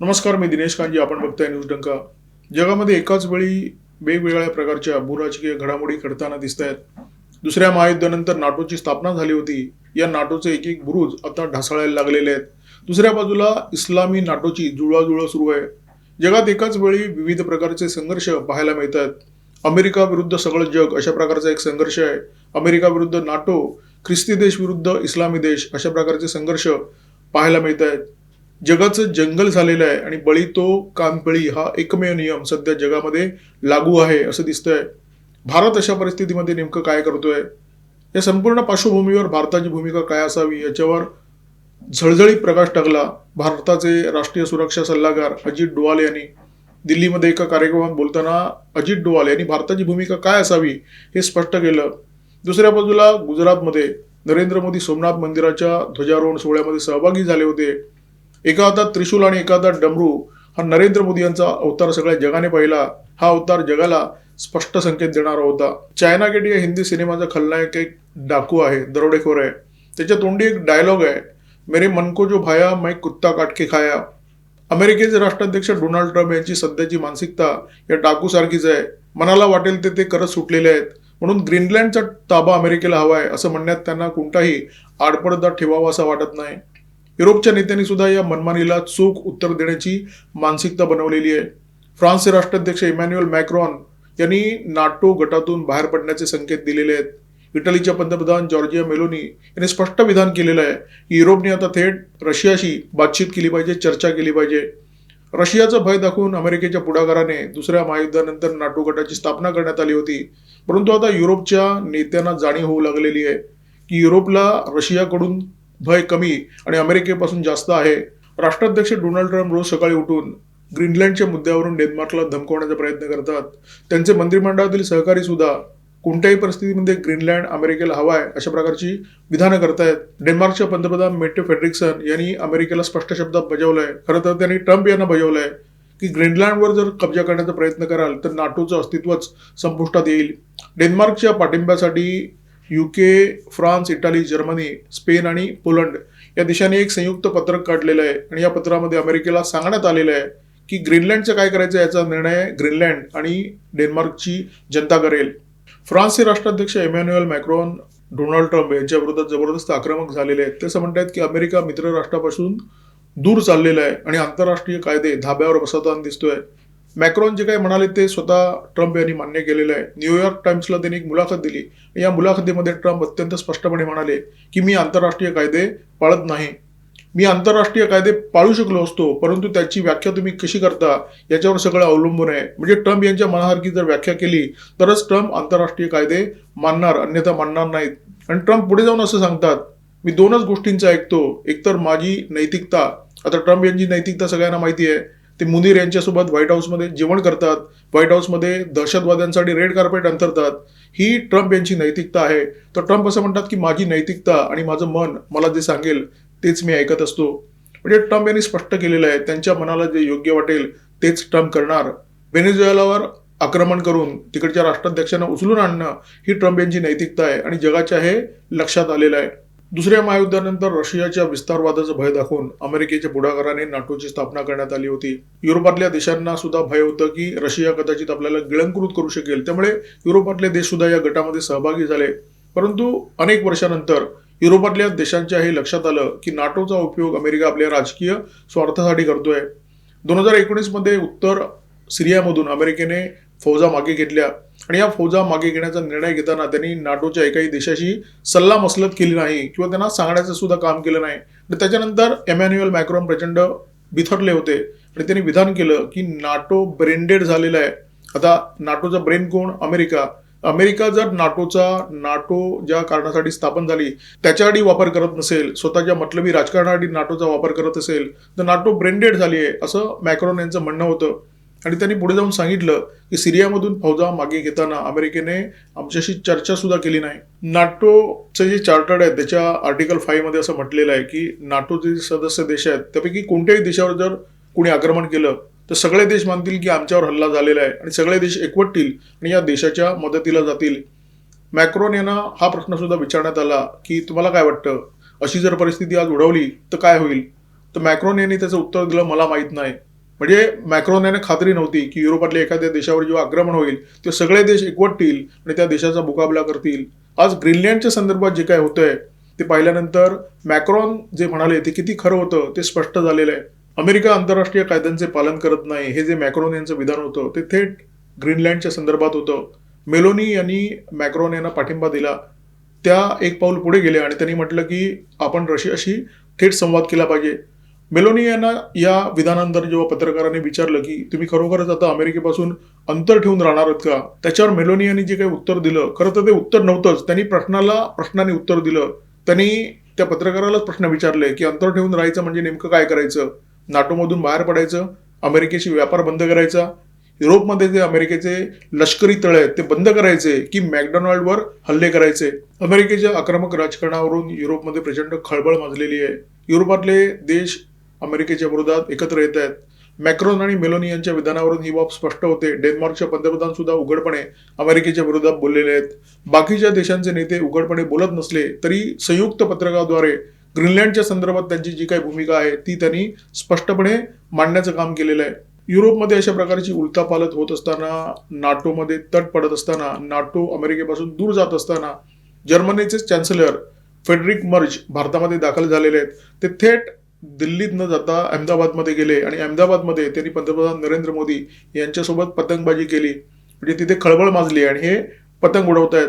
नमस्कार मी दिनेश कांजी. आपण बघताय न्यूज डंका. जगामध्ये एकाच वेळी वेगवेगळ्या प्रकारच्या भूराजकीय घडामोडी घडताना दिसत आहेत दुसऱ्या महायुद्धानंतर नाटोची स्थापना झाली होती. या नाटोचे एक एक बुरुज आता ढासळायला लागलेले आहेत. दुसऱ्या बाजूला इस्लामी नाटोची जुळवाजुळव सुरू आहे. जगात एकाच वेळी विविध प्रकारचे संघर्ष पाहायला मिळत आहेत अमेरिका विरुद्ध सगळं जग अशा प्रकारचा एक संघर्ष आहे. अमेरिका विरुद्ध नाटो ख्रिस्ती देश विरुद्ध इस्लामी देश अशा प्रकारचे संघर्ष पाहायला मिळत आहेत जगाचं जंगल झालेलं आहे आणि बळी तो कानपळी हा एकमेव नियम सध्या जगामध्ये लागू आहे असं दिसतंय. भारत अशा परिस्थितीमध्ये नेमकं काय करतोय? या संपूर्ण पार्श्वभूमीवर भारताची भूमिका काय असावी याच्यावर झळझळीत प्रकाश टाकला भारताचे राष्ट्रीय सुरक्षा सल्लागार अजित डोवाल यांनी. दिल्लीमध्ये एका कार्यक्रमात बोलताना अजित डोवाल यांनी भारताची भूमिका काय असावी हे स्पष्ट केलं. दुसऱ्या बाजूला गुजरातमध्ये नरेंद्र मोदी सोमनाथ मंदिराच्या ध्वजारोहण सोहळ्यामध्ये सहभागी झाले होते. एका हातात त्रिशूल आणि एका हातात डमरू हा नरेंद्र मोदी यांचा अवतार सगळ्या जगाने पाहिला. हा अवतार जगाला स्पष्ट संकेत देणारा होता. चायना गेट या हिंदी सिनेमाचा खलनायक एक डाकू आहे दरोडेखोर आहे. त्याच्या तोंडी एक डायलॉग आहे. मेरे मन को जो भाया मैं कुत्ता काटके खाया. अमेरिकेचे राष्ट्राध्यक्ष डोनाल्ड ट्रम्प यांची सध्याची मानसिकता या डाकूसारखीच आहे. मनाला वाटेल ते ते करत सुटलेले आहेत. म्हणून ग्रीनलँडचा ताबा अमेरिकेला हवा आहे असं म्हणण्यात त्यांना कोणताही आडपडदा ठेवावा असं वाटत नाही. युरोपच्या नेत्यांनी सुद्धा या मनमानीला चोख उत्तर देण्याची मानसिकता बनवलेली आहे. फ्रान्सचे राष्ट्राध्यक्ष इमॅन्युअल मॅक्रॉन यांनी नाटो गटातून बाहेर पडण्याचे संकेत दिलेले आहेत. इटलीच्या पंतप्रधान जॉर्जिया मेलोनी यांनी स्पष्ट विधान केलेलं आहे की युरोपने आता थेट रशियाशी बातचीत केली पाहिजे चर्चा केली पाहिजे. रशियाचं भय दाखवून अमेरिकेच्या पुढाकाराने दुसऱ्या महायुद्धानंतर नाटो गटाची स्थापना करण्यात आली होती. परंतु आता युरोपच्या नेत्यांना जाणीव होऊ लागलेली आहे की युरोपला रशियाकडून भय कमी आणि अमेरिकेपासून जास्त आहे. राष्ट्राध्यक्ष डोनाल्ड ट्रम्प रोज सकाळी उठून ग्रीनलँडच्या मुद्द्यावरून डेन्मार्कला धमकवण्याचा प्रयत्न करतात. त्यांचे मंत्रिमंडळातील सहकारी सुद्धा कोणत्याही परिस्थितीमध्ये ग्रीनलँड अमेरिकेला हवा आहे अशा प्रकारची विधानं करतायत. डेन्मार्कच्या पंतप्रधान मेटे फेड्रिक्सन यांनी अमेरिकेला स्पष्ट शब्दात बजावलंय. खरं तर त्यांनी ट्रम्प यांना बजावलंय की ग्रीनलँडवर जर कब्जा करण्याचा प्रयत्न कराल तर नाटोचं अस्तित्वच संपुष्टात येईल. डेन्मार्कच्या पाठिंब्यासाठी UK France Italy Germany Spain आणि पोलंड या देशांनी एक संयुक्त पत्रक काढलेलं आहे. आणि या पत्रामध्ये अमेरिकेला सांगण्यात आलेलं आहे की ग्रीनलँडचं काय करायचं याचा निर्णय ग्रीनलँड आणि डेन्मार्कची जनता करेल. फ्रान्सचे राष्ट्राध्यक्ष एमॅन्युअल मॅक्रॉन डोनाल्ड ट्रम्प यांच्या विरोधात जबरदस्त आक्रमक झालेले आहेत. ते असं म्हणतात की अमेरिका मित्र राष्ट्रापासून दूर चाललेला आहे आणि आंतरराष्ट्रीय कायदे धाब्यावर बसवताना दिसतोय. मॅक्रॉन जे काही म्हणाले ते स्वतः ट्रम्प यांनी मान्य केलेलं आहे. न्यूयॉर्क टाइम्सला त्यांनी एक मुलाखत दिली. या मुलाखतीमध्ये ट्रम्प अत्यंत स्पष्टपणे म्हणाले की मी आंतरराष्ट्रीय कायदे पाळत नाही. मी आंतरराष्ट्रीय कायदे पाळू शकलो असतो परंतु त्याची व्याख्या तुम्ही कशी करता याच्यावर सगळं अवलंबून आहे. म्हणजे ट्रम्प यांच्या मनासारखी जर व्याख्या केली तरच ट्रम्प आंतरराष्ट्रीय कायदे मानणार अन्यथा मानणार नाहीत. आणि ट्रम्प पुढे जाऊन असं सांगतात मी दोनच गोष्टींचं ऐकतो. एकतर माझी नैतिकता. आता ट्रम्प यांची नैतिकता सगळ्यांना माहिती आहे. ते मुनीर यांच्यासोबत व्हाईट हाऊसमध्ये जेवण करतात व्हाईट हाऊसमध्ये दहशतवाद्यांसाठी रेड कार्पेट अंतरतात ही ट्रम्प यांची नैतिकता आहे. तर ट्रम्प असं म्हणतात की माझी नैतिकता आणि माझं मन मला जे सांगेल तेच मी ऐकत असतो. म्हणजे ट्रम्प यांनी स्पष्ट केलेलं आहे. त्यांच्या मनाला जे योग्य वाटेल तेच ट्रम्प करणार. व्हेनेझुएलावर आक्रमण करून तिकडच्या राष्ट्राध्यक्षांना उचलून आणणं ही ट्रम्प यांची नैतिकता आहे. आणि जगाच्या हे लक्षात आलेलं आहे. दुसऱ्या महायुद्धानंतर रशियाच्या विस्तारवादाचं भय दाखवून अमेरिकेच्या पुढाकाराने नाटोची स्थापना करण्यात आली होती. युरोपातल्या देशांना सुद्धा भय होतं की रशिया कदाचित आपल्याला गिळंकृत करू शकेल. त्यामुळे युरोपातले देश सुद्धा या गटामध्ये सहभागी झाले. परंतु अनेक वर्षानंतर युरोपातल्या देशांच्या हे लक्षात आलं की नाटोचा उपयोग अमेरिका आपल्या राजकीय स्वार्थासाठी करतोय. दोन हजार एकोणीसमध्ये उत्तर सिरियामधून अमेरिकेने फौजा मागे घेतल्या. आणि या फौजा मागे घेण्याचा निर्णय घेताना त्यांनी नाटोच्या एकाही देशाशी सल्ला मसलत केली नाही किंवा त्यांना सांगण्याचं सुद्धा काम केलं नाही. आणि त्याच्यानंतर एमॅन्युअल मॅक्रॉन प्रचंड बिथरले होते. आणि त्यांनी विधान केलं की नाटो ब्रेंडेड झालेला आहे. आता नाटोचा ब्रेन कोण? अमेरिका. अमेरिका जर नाटोचा नाटो ज्या कारणासाठी स्थापन झाली त्याच्यासाठी वापर करत नसेल स्वतःच्या मतलबी राजकारणासाठी नाटोचा वापर करत असेल तर नाटो ब्रेंडेड झाली आहे असं मॅक्रॉन यांचं म्हणणं होतं. आणि त्यांनी पुढे जाऊन सांगितलं की सिरियामधून फौजा मागे घेताना अमेरिकेने आमच्याशी चर्चा सुद्धा केली नाही. नाटोचे जे चार्टर्ड आहे त्याच्या आर्टिकल फाईव्हमध्ये असं म्हटलेलं आहे की नाटोचे जे सदस्य देश आहेत त्यापैकी कोणत्याही देशावर जर कुणी आक्रमण केलं तर सगळे देश मानतील की आमच्यावर हल्ला झालेला आहे आणि सगळे देश एकवटतील आणि या देशाच्या मदतीला जातील. मॅक्रोन यांना हा प्रश्न सुद्धा विचारण्यात आला की तुम्हाला काय वाटतं? अशी जर परिस्थिती आज उडवली तर काय होईल? तर मॅक्रोन यांनी त्याचं उत्तर दिलं मला माहीत नाही. म्हणजे मॅक्रोन याने खात्री नव्हती की युरोपातल्या एखाद्या देशावर जेव्हा आक्रमण होईल ते सगळे देश एकवटतील आणि त्या देशाचा मुकाबला करतील. आज ग्रीनलँडच्या संदर्भात जे काय होतंय ते पाहिल्यानंतर मॅक्रॉन जे म्हणाले ते किती खरं होतं ते स्पष्ट झालेलं आहे. अमेरिका आंतरराष्ट्रीय कायद्यांचे पालन करत नाही हे जे मॅक्रॉन यांचं विधान होतं ते थेट ग्रीनलँडच्या संदर्भात होतं. मेलोनी यांनी मॅक्रॉन यांना पाठिंबा दिला. त्या एक पाऊल पुढे गेल्या आणि त्यांनी म्हटलं की आपण रशियाशी थेट संवाद केला पाहिजे. मेलोनी यांना या विधानानंतर जेव्हा पत्रकारांनी विचारलं की तुम्ही खरोखरच आता अमेरिकेपासून अंतर ठेवून राहणार आहात का? त्याच्यावर मेलोनी यांनी जे काही उत्तर दिलं खरं तर ते उत्तर नव्हतंच. त्यांनी प्रश्नाला प्रश्नाने उत्तर दिलं. त्यांनी त्या पत्रकारालाच प्रश्न विचारले की अंतर ठेवून राहायचं म्हणजे नेमकं काय करायचं? नाटोमधून बाहेर पडायचं? अमेरिकेशी व्यापार बंद करायचा? युरोपमध्ये जे अमेरिकेचे लष्करी तळ आहेत ते बंद करायचे की मॅकडॉनल्डवर हल्ले करायचे? अमेरिकेच्या आक्रमक राजकारणावरून युरोपमध्ये प्रचंड खळबळ माजलेली आहे. युरोपातले देश अमेरिकेच्या विरोधात एकत्र येत आहेत. मॅक्रोन आणि मेलोनी यांच्या विधानावरून ही बाब स्पष्ट होते. डेन्मार्कचे पंतप्रधान सुद्धा उघडपणे अमेरिकेच्या विरोधात बोललेले आहेत. बाकीच्या देशांचे नेते उघडपणे बोलत नसले तरी संयुक्त पत्रकाद्वारे ग्रीनलँडच्या संदर्भात त्यांची जी काही भूमिका आहे ती त्यांनी स्पष्टपणे मांडण्याचं काम केलेलं आहे. युरोपमध्ये अशा प्रकारची उलथापालत होत असताना नाटोमध्ये तट पडत असताना नाटो अमेरिकेपासून दूर जात असताना जर्मनीचे चॅन्सलर फेडरिक मर्ज भारतामध्ये दाखल झालेले आहेत. ते थेट दिल्लीत न जाता अहमदाबादमध्ये गेले आणि अहमदाबादमध्ये त्यांनी पंतप्रधान नरेंद्र मोदी यांच्यासोबत पतंगबाजी केली. म्हणजे तिथे खळबळ माजली आणि हे पतंग उडवत आहेत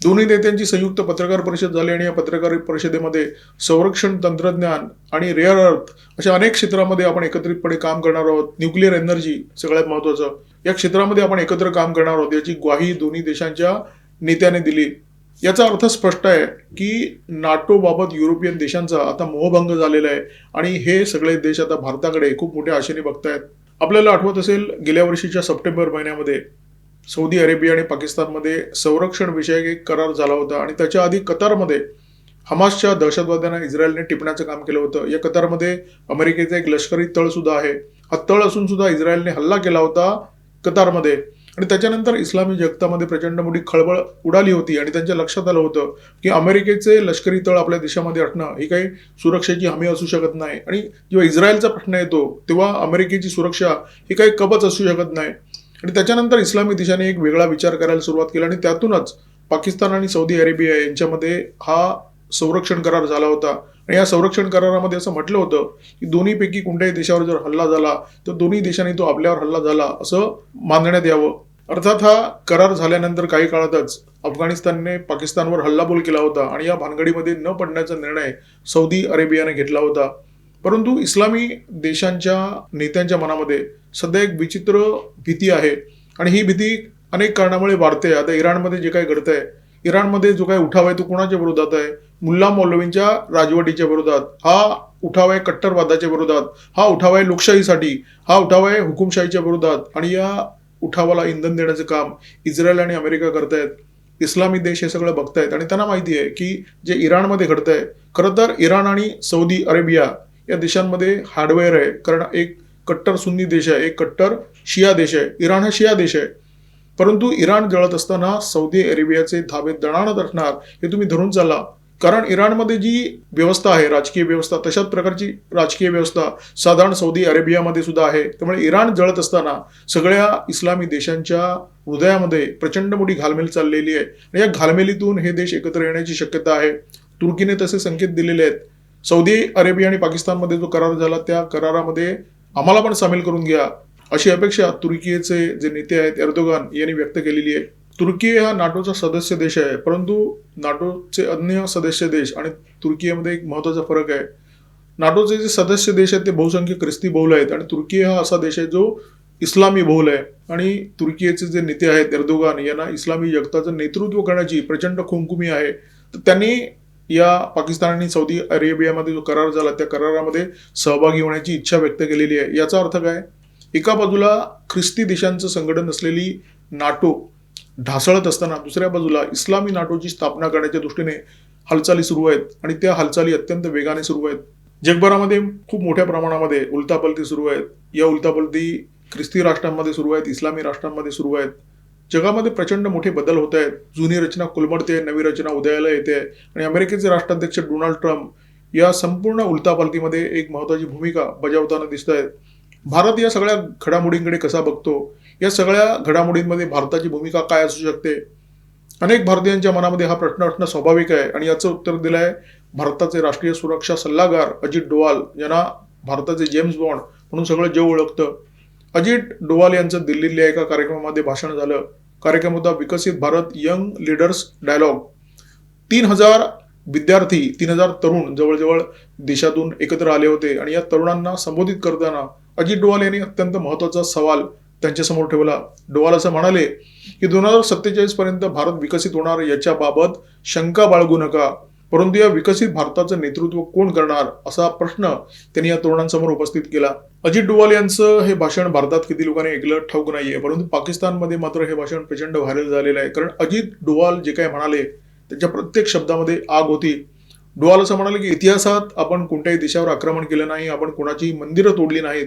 दोन्ही नेत्यांची संयुक्त पत्रकार परिषद झाली आणि या पत्रकार परिषदेमध्ये संरक्षण तंत्रज्ञान आणि रेअर अर्थ अशा अनेक क्षेत्रामध्ये आपण एकत्रितपणे काम करणार आहोत. न्यूक्लिअर एनर्जी सगळ्यात महत्वाचं या क्षेत्रामध्ये आपण एकत्र काम करणार आहोत याची ग्वाही दोन्ही देशांच्या नेत्याने दिली. याचा अर्थ स्पष्ट आहे की नाटोबाबत युरोपियन देशांचा आता मोहभंग झालेला आहे आणि हे सगळे देश आता भारताकडे खूप मोठ्या आशेने बघतायत. आपल्याला आठवत असेल गेल्या वर्षीच्या सप्टेंबर महिन्यामध्ये सौदी अरेबिया आणि पाकिस्तानमध्ये संरक्षण विषयक एक करार झाला होता आणि त्याच्या आधी कतारमध्ये हमासच्या दहशतवाद्यांना इस्रायलने टिपण्याचं काम केलं होतं. या कतारमध्ये अमेरिकेचा एक लष्करी तळ सुद्धा आहे. हा तळ असून सुद्धा इस्रायलने हल्ला केला होता कतारमध्ये. आणि त्याच्यानंतर इस्लामी जगतामध्ये प्रचंड मोठी खळबळ उडाली होती आणि त्यांच्या लक्षात आलं होतं की अमेरिकेचे लष्करी तळ आपल्या देशामध्ये असणं ही काही सुरक्षेची हमी असू शकत नाही. आणि जेव्हा इस्रायलचा प्रश्न येतो तेव्हा अमेरिकेची सुरक्षा ही काही कबच असू शकत नाही. आणि त्याच्यानंतर इस्लामी देशाने एक वेगळा विचार करायला सुरुवात केला आणि त्यातूनच पाकिस्तान आणि सौदी अरेबिया यांच्यामध्ये हा संरक्षण करार झाला होता. आणि या संरक्षण करारामध्ये असं म्हटलं होतं की दोन्हीपैकी कोणत्याही देशावर जर हल्ला झाला तर दोन्ही देशांनी तो आपल्यावर हल्ला झाला असं मानण्यात यावं. अर्थात हा करार झाल्यानंतर काही काळातच अफगाणिस्तानने पाकिस्तानवर हल्लाबोल केला होता आणि या भानगडीमध्ये न पडण्याचा निर्णय सौदी अरेबियाने घेतला होता. परंतु इस्लामी देशांच्या नेत्यांच्या मनामध्ये सध्या एक विचित्र भीती आहे आणि ही भीती अनेक कारणामुळे वाढते. आता इराणमध्ये जे काही घडतंय इराणमध्ये जो काही उठाव आहे तो कोणाच्या विरोधात आहे? मुल्ला मौलवींच्या राजवटीच्या विरोधात हा उठाव आहे कट्टरवादाच्या विरोधात हा उठाव आहे लोकशाहीसाठी हा उठाव आहे हुकुमशाहीच्या विरोधात आणि या उठावाला इंधन देण्याचं काम इस्रायल आणि अमेरिका करतायत. इस्लामी देश हे सगळं बघतायत आणि त्यांना माहिती आहे की जे इराणमध्ये घडतंय खरं तर इराण आणि सौदी अरेबिया या देशांमध्ये हार्डवेअर आहे. कारण एक कट्टर सुन्नी देश आहे एक कट्टर शिया देश आहे. इराण हा शिया देश आहे. परंतु इराण जळत असताना सौदी अरेबियाचे धाबे दणाणत असणार हे तुम्ही धरून चाला कारण इराणमध्ये जी व्यवस्था आहे राजकीय व्यवस्था तशाच प्रकारची राजकीय व्यवस्था साधारण सौदी अरेबियामध्ये सुद्धा आहे. त्यामुळे इराण जळत असताना सगळ्या इस्लामी देशांच्या हृदयामध्ये प्रचंड मोठी घालमेल चाललेली आहे. आणि या घालमेलीतून हे देश एकत्र येण्याची शक्यता आहे. तुर्कीने तसे संकेत दिलेले आहेत. सौदी अरेबिया आणि पाकिस्तानमध्ये जो करार झाला त्या करारामध्ये आम्हाला पण सामील करून घ्या अशी अपेक्षा तुर्कीचे जे नेते आहेत एर्दोगान यांनी व्यक्त केलेली आहे. तुर्की हा नाटोचा सदस्य देश आहे परंतु नाटोचे अन्य सदस्य देश आणि तुर्कीमध्ये एक महत्त्वाचा फरक आहे. नाटोचे जे सदस्य देश आहेत ते बहुसंख्य ख्रिस्ती बहुल आहेत आणि तुर्की हा असा देश आहे जो इस्लामी बहुल आहे. आणि तुर्कीचे जे नेते आहेत एर्दोगान यांना इस्लामी जगताचं नेतृत्व करण्याची प्रचंड खुमखुमी आहे. तर त्यांनी या पाकिस्तान आणि सौदी अरेबियामध्ये जो करार झाला त्या करारामध्ये सहभागी होण्याची इच्छा व्यक्त केलेली आहे. याचा अर्थ काय? एका बाजूला ख्रिस्ती देशांचं संघटन असलेली नाटो ढासळत असताना दुसऱ्या बाजूला इस्लामी नाटोची स्थापना करण्याच्या दृष्टीने हालचाली सुरू आहेत आणि त्या हालचाली अत्यंत वेगाने सुरू आहेत. जगभरामध्ये खूप मोठ्या प्रमाणामध्ये उलतापलती सुरू आहेत. या उलतापलती ख्रिस्ती राष्ट्रांमध्ये सुरू आहेत इस्लामी राष्ट्रांमध्ये सुरू आहेत. जगामध्ये प्रचंड मोठे बदल होत आहेत. जुनी रचना कुलमडते नवी रचना उदयाला येते आणि अमेरिकेचे राष्ट्राध्यक्ष डोनाल्ड ट्रम्प या संपूर्ण उलतापालतीमध्ये एक महत्वाची भूमिका बजावताना दिसत आहेत. भारत या सगळ्या घडामोडींकडे कसा बघतो? या सगळ्या घडामोडींमध्ये भारताची भूमिका काय असू शकते? अनेक भारतीयांच्या मनामध्ये हा प्रश्न असणं स्वाभाविक आहे. आणि याचं उत्तर दिलं आहे भारताचे राष्ट्रीय सुरक्षा सल्लागार अजित डोवाल यांना भारताचे जेम्स बॉन्ड म्हणून सगळं जेव ओळखतं. अजित डोवाल यांचं दिल्लीतल्या एका कार्यक्रमामध्ये भाषण झालं. कार्यक्रम होता विकसित भारत यंग लीडर्स डायलॉग. तीन हजार विद्यार्थी तीन हजार तरुण जवळजवळ देशातून एकत्र आले होते. आणि या तरुणांना संबोधित करताना अजित डोवाल यांनी अत्यंत महत्त्वाचा सवाल त्यांच्यासमोर ठेवला. डोवाल असं म्हणाले की दोन हजार सत्तेचाळीस पर्यंत भारत विकसित होणार याच्याबाबत शंका बाळगू नका. परंतु या विकसित भारताचं नेतृत्व कोण करणार असा प्रश्न त्यांनी या तरुणांसमोर उपस्थित केला. अजित डोवाल यांचं हे भाषण भारतात किती लोकांनी ऐकलं ठाऊक नाहीये. परंतु पाकिस्तानमध्ये मात्र हे भाषण प्रचंड व्हायरल झालेलं आहे. कारण अजित डोवाल जे काय म्हणाले त्याच्या प्रत्येक शब्दामध्ये आग होती. डोवाल असं म्हणाले की इतिहासात आपण कोणत्याही देशावर आक्रमण केलं नाही आपण कोणाची मंदिरं तोडली नाहीत.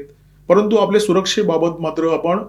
परंतु आपल्या सुरक्षेबाबत मात्र आपण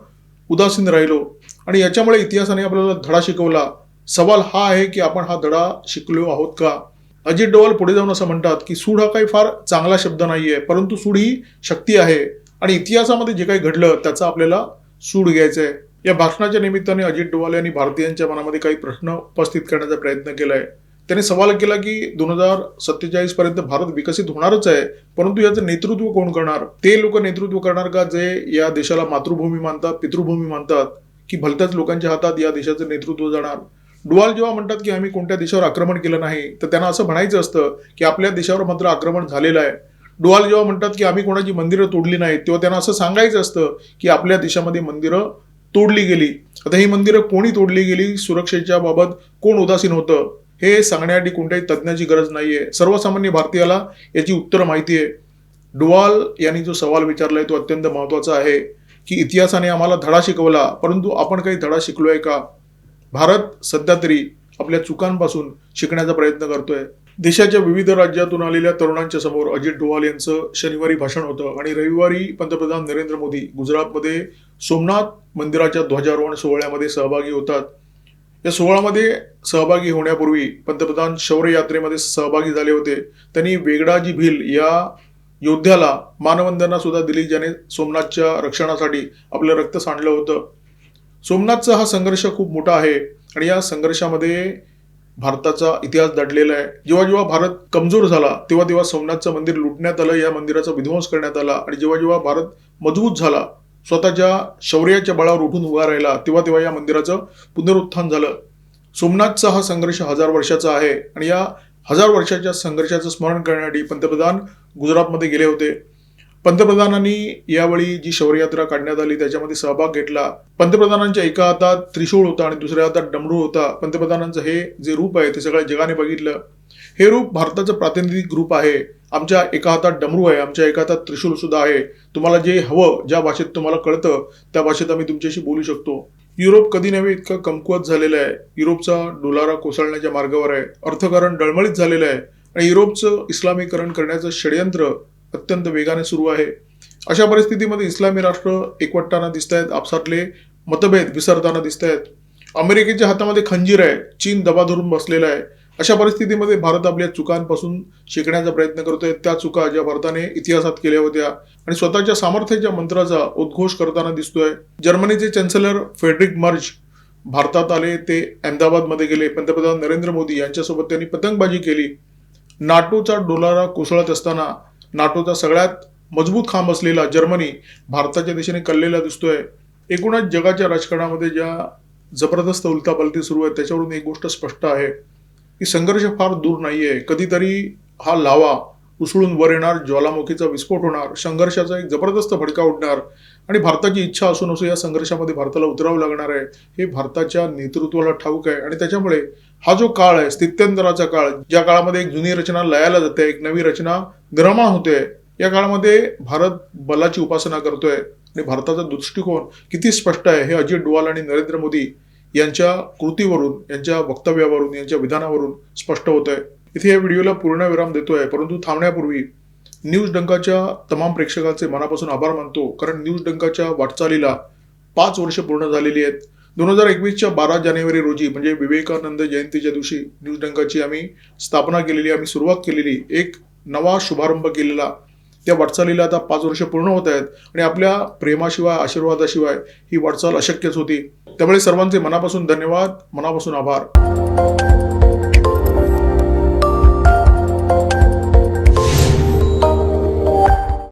उदासीन राहिलो. आणि याच्यामुळे इतिहासाने आपल्याला धडा शिकवला. सवाल हा आहे की आपण हा धडा शिकलो आहोत का? अजित डोवाल पुढे जाऊन असं म्हणतात की सूड हा काही फार चांगला शब्द नाही आहे परंतु सूड ही शक्ती आहे. आणि इतिहासामध्ये जे काही घडलं त्याचा आपल्याला सूड घ्यायचा आहे या भाषणाच्या निमित्ताने अजित डोवाल यांनी भारतीयांच्या मनामध्ये काही प्रश्न उपस्थित करण्याचा प्रयत्न केला आहे त्यांनी सवाल केला की दोन हजार सत्तेचाळीस पर्यंत भारत विकसित होणारच आहे परंतु याचं नेतृत्व कोण करणार? ते लोक नेतृत्व करणार का जे या देशाला मातृभूमी मानतात पितृभूमी मानतात की भलत्याच लोकांच्या हातात या देशाचं नेतृत्व जाणार? डुवाल जेव्हा म्हणतात की आम्ही कोणत्या देशावर आक्रमण केलं नाही तर त्यांना असं म्हणायचं असतं की आपल्या देशावर मात्र आक्रमण झालेलं आहे. डुवाल जेव्हा म्हणतात की आम्ही कोणाची मंदिरं तोडली नाहीत तेव्हा त्यांना असं सांगायचं असतं की आपल्या देशामध्ये मंदिरं तोडली गेली. आता ही मंदिरं कोणी तोडली गेली? सुरक्षेच्या बाबत कोण उदासीन होतं? हे सांगण्यासाठी कोणत्याही तज्ज्ञाची गरज नाही आहे सर्वसामान्य भारतीयाला याची उत्तर माहिती आहे. डुवाल यांनी जो सवाल विचारलाय तो अत्यंत महत्त्वाचा आहे की इतिहासाने आम्हाला धडा शिकवला परंतु आपण काही धडा शिकलो आहे का? भारत सध्या तरी आपल्या चुकांपासून शिकण्याचा प्रयत्न करतोय. देशाच्या विविध राज्यातून आलेल्या तरुणांच्या समोर अजित डोवाल यांचं शनिवारी भाषण होतं आणि रविवारी पंतप्रधान नरेंद्र मोदी गुजरातमध्ये सोमनाथ मंदिराच्या ध्वजारोहण सोहळ्यामध्ये सहभागी होतात. या सोहळ्यामध्ये सहभागी होण्यापूर्वी पंतप्रधान शौर्य यात्रेमध्ये सहभागी झाले होते. त्यांनी वेगडाजी भिल या योद्ध्याला मानवंदना सुद्धा दिली ज्याने सोमनाथच्या रक्षणासाठी आपलं रक्त सांडलं होतं. सोमनाथचा हा संघर्ष खूप मोठा आहे आणि या संघर्षामध्ये भारताचा इतिहास दडलेला आहे. जेव्हा जेव्हा भारत कमजोर झाला तेव्हा तेव्हा सोमनाथचं मंदिर लुटण्यात आलं या मंदिराचा विध्वंस करण्यात आला आणि जेव्हा जेव्हा भारत मजबूत झाला स्वतःच्या शौर्याच्या बळावर उठून उभा राहिला. तेव्हा तेव्हा या मंदिराचं पुनरुत्थान झालं. सोमनाथचा हा संघर्ष हजार वर्षाचा आहे आणि या हजार वर्षाच्या संघर्षाचं स्मरण करण्यासाठी पंतप्रधान गुजरातमध्ये गेले होते. पंतप्रधानांनी यावेळी जी शौर्ययात्रा काढण्यात आली त्याच्यामध्ये सहभाग घेतला. पंतप्रधानांच्या एका हातात त्रिशूळ होता आणि दुसऱ्या हातात डमरू होता. पंतप्रधानांचं हे जे रूप आहे ते सगळ्या जगाने बघितलं. हे रूप भारताचं प्रातिनिधिक रूप आहे. आमच्या एका हातात डमरू आहे आमच्या एका हातात त्रिशूल सुद्धा आहे. तुम्हाला जे हवं ज्या भाषेत तुम्हाला कळतं त्या भाषेत आम्ही तुमच्याशी बोलू शकतो. युरोप कधी नव्हे इतकं कमकुवत झालेलं आहे. युरोपचा डोलारा कोसळण्याच्या मार्गावर आहे. अर्थकारण डळमळीत झालेलं आहे. आणि युरोपचं इस्लामीकरण करण्याचं षडयंत्र अत्यंत वेगाने सुरू आहे. अशा परिस्थितीमध्ये इस्लामी राष्ट्र एकवटताना दिसत आहेत आपसातले मतभेद विसरताना दिसत आहेत अमेरिकेच्या हातामध्ये खंजीर आहे. चीन दबा धरून बसलेला आहे. अशा परिस्थितीमध्ये भारत आपल्या चुकांपासून शिकण्याचा प्रयत्न करतोय. त्या चुका ज्या भारताने इतिहासात केल्या होत्या आणि स्वतःच्या सामर्थ्याच्या मंत्राचा उद्घोष करताना दिसतोय. जर्मनीचे चॅन्सलर फेडरिक मर्ज भारतात आले ते अहमदाबादमध्ये गेले. पंतप्रधान नरेंद्र मोदी यांच्यासोबत त्यांनी पतंगबाजी केली. नाटोचा डोलारा कोसळत असताना नाटोचा सगळ्यात मजबूत खांब असलेला जर्मनी भारताच्या दिशेने कललेला दिसतोय. एकूणच जगाच्या राजकारणामध्ये ज्या जबरदस्त उलतापालती सुरू आहे त्याच्यावरून एक गोष्ट स्पष्ट आहे. की संघर्ष फार दूर नाही आहे कधीतरी हा लावा उसळून वर येणार ज्वालामुखीचा विस्फोट होणार संघर्षाचा एक जबरदस्त भडका उडणार आणि भारताची इच्छा असून असो या संघर्षामध्ये भारताला उतरावं लागणार आहे हे भारताच्या नेतृत्वाला ठाऊक आहे. आणि त्याच्यामुळे हा जो काळ आहे स्थित्यंतराचा काळ ज्या काळामध्ये एक जुनी रचना लयाला जाते एक नवी रचना निर्माण होते या काळामध्ये भारत बलाची उपासना करतोय. आणि भारताचा दृष्टिकोन किती स्पष्ट आहे हे अजित डोवाल आणि नरेंद्र मोदी यांच्या कृतीवरून यांच्या वक्तव्यावरून यांच्या विधानावरून स्पष्ट होत आहे इथे या व्हिडिओला पूर्ण विराम आहे परंतु थांबण्यापूर्वी न्यूज डंकाच्या तमाम प्रेक्षकांचे मनापासून आभार मानतो. कारण न्यूज डंकाच्या वाटचालीला पाच वर्ष पूर्ण झालेली आहेत. दोन हजार एकवीसच्या बारा जानेवारी रोजी म्हणजे विवेकानंद जयंतीच्या दिवशी न्यूज डंकाची आम्ही स्थापना केलेली आम्ही सुरुवात केलेली एक नवा शुभारंभ केलेला त्या वाटचालीला आता पाच वर्ष पूर्ण होत आहेत आणि आपल्या प्रेमाशिवाय आशीर्वादाशिवाय ही वाटचाल अशक्यच होती. त्यामुळे सर्वांचे मनापासून धन्यवाद मनापासून आभार.